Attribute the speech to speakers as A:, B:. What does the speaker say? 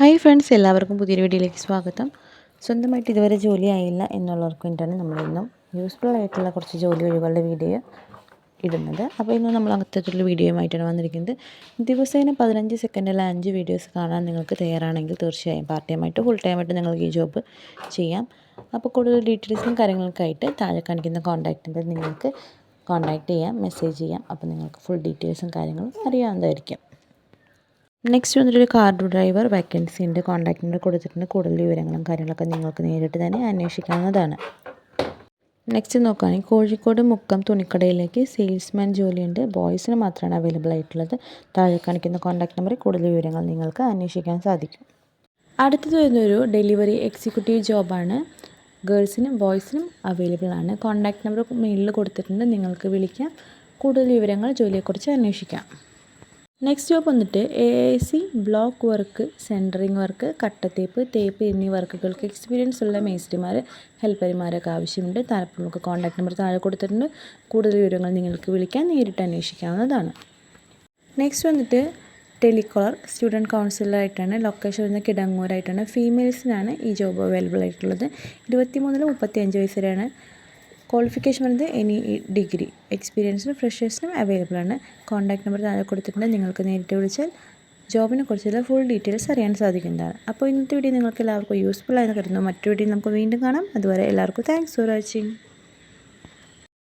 A: Hi friends എല്ലാവർക്കും പുതിയൊരു വീഡിയോയിലേക്ക് സ്വാഗതം. സ്വന്തമായിട്ട് ഇതുവരെ ജോലി ആയില്ല എന്നുള്ളവർക്ക് വേണ്ടിയിട്ടാണ് നമ്മളിന്നും യൂസ്ഫുൾ ആയിട്ടുള്ള കുറച്ച് ജോലി ഒഴിവുകളുടെ വീഡിയോ ഇടുന്നത്. അപ്പോൾ ഇന്ന് നമ്മൾ അത്തരത്തിലുള്ള വീഡിയോയുമായിട്ടാണ് വന്നിരിക്കുന്നത്. ദിവസേന പതിനഞ്ച് സെക്കൻഡിൽ അഞ്ച് വീഡിയോസ് കാണാൻ നിങ്ങൾക്ക് തയ്യാറാണെങ്കിൽ തീർച്ചയായും പാർട്ട് ടൈമായിട്ട് ഫുൾ ടൈമായിട്ട് നിങ്ങൾക്ക് ഈ ജോബ് ചെയ്യാം. അപ്പോൾ കൂടുതൽ ഡീറ്റെയിൽസും കാര്യങ്ങൾക്കായിട്ട് താഴെ കാണിക്കുന്ന കോൺടാക്ട് നിങ്ങൾക്ക് കോൺടാക്റ്റ് ചെയ്യാം മെസ്സേജ് ചെയ്യാം. അപ്പോൾ നിങ്ങൾക്ക് ഫുൾ ഡീറ്റെയിൽസും കാര്യങ്ങളും അറിയാവുന്നതായിരിക്കും. നെക്സ്റ്റ് വന്നിട്ടൊരു കാർ ഡ്രൈവർ വേക്കൻസി ഉണ്ട് കോൺടാക്ട് നമ്പർ കൊടുത്തിട്ടുണ്ട്. കൂടുതൽ വിവരങ്ങളും കാര്യങ്ങളൊക്കെ നിങ്ങൾക്ക് നേരിട്ട് തന്നെ അന്വേഷിക്കാവുന്നതാണ്. നെക്സ്റ്റ് നോക്കുകയാണെങ്കിൽ കോഴിക്കോട് മുക്കം തുണിക്കടയിലേക്ക് സെയിൽസ്മാൻ ജോലിയുണ്ട്. ബോയ്സിന് മാത്രമാണ് അവൈലബിൾ ആയിട്ടുള്ളത്. താഴെ കാണിക്കുന്ന കോൺടാക്ട് നമ്പറിൽ കൂടുതൽ വിവരങ്ങൾ നിങ്ങൾക്ക് അന്വേഷിക്കാൻ സാധിക്കും. അടുത്തത് വരുന്നൊരു ഡെലിവറി എക്സിക്യൂട്ടീവ് ജോബാണ് ഗേൾസിനും ബോയ്സിനും അവൈലബിൾ ആണ്. കോൺടാക്ട് നമ്പർ മെയിലിൽ കൊടുത്തിട്ടുണ്ട്. നിങ്ങൾക്ക് വിളിക്കാം. കൂടുതൽ വിവരങ്ങൾ ജോലിയെക്കുറിച്ച് അന്വേഷിക്കാം. നെക്സ്റ്റ് ജോബ് വന്നിട്ട് A I C block work centering work കട്ടത്തേപ്പ് തേപ്പ് എന്നീ വർക്കുകൾക്ക് എക്സ്പീരിയൻസ് ഉള്ള മേസ്ത്രിമാർ ഹെൽപ്പർമാരൊക്കെ ആവശ്യമുണ്ട്. താല്പര്യമുള്ള കോൺടാക്ട് നമ്പർ താഴെ കൊടുത്തിട്ടുണ്ട്. കൂടുതൽ വിവരങ്ങൾ നിങ്ങൾക്ക് വിളിക്കാൻ നേരിട്ട് അന്വേഷിക്കാവുന്നതാണ്. നെക്സ്റ്റ് വന്നിട്ട് ടെലികോളർ സ്റ്റുഡന്റ് കൗൺസിലറായിട്ടാണ് ലൊക്കേഷൻ വരുന്നത് കിടങ്ങൂരായിട്ടാണ്. ഫീമെയിൽസിനാണ് ഈ ജോബ് അവൈലബിൾ ആയിട്ടുള്ളത്. ഇരുപത്തി മൂന്നിൽ മുപ്പത്തി അഞ്ച് വയസ്സ് വരെയാണ് ക്വാളിഫിക്കേഷൻ വരുന്നത് എനി ഡിഗ്രി എക്സ്പീരിയൻസിനും ഫ്രഷേഴ്സിനും അവൈലബിൾ ആണ്. കോൺടാക്ട് നമ്പർ താഴെ കൊടുത്തിട്ടുണ്ട്. നിങ്ങൾക്ക് നേരിട്ട് വിളിച്ചാൽ ജോബിനെ കുറിച്ചുള്ള ഫുൾ ഡീറ്റെയിൽസ് അറിയാൻ സാധിക്കുന്നതാണ്. അപ്പോൾ ഇന്നത്തെ വീഡിയോ നിങ്ങൾക്ക് എല്ലാവർക്കും യൂസ്ഫുൾ ആയെന്ന് കരുതുന്നു. മറ്റു വീഡിയോ നമുക്ക് വീണ്ടും കാണാം. അതുവരെ എല്ലാവർക്കും താങ്ക്സ് ഫോർ വാച്ചിങ്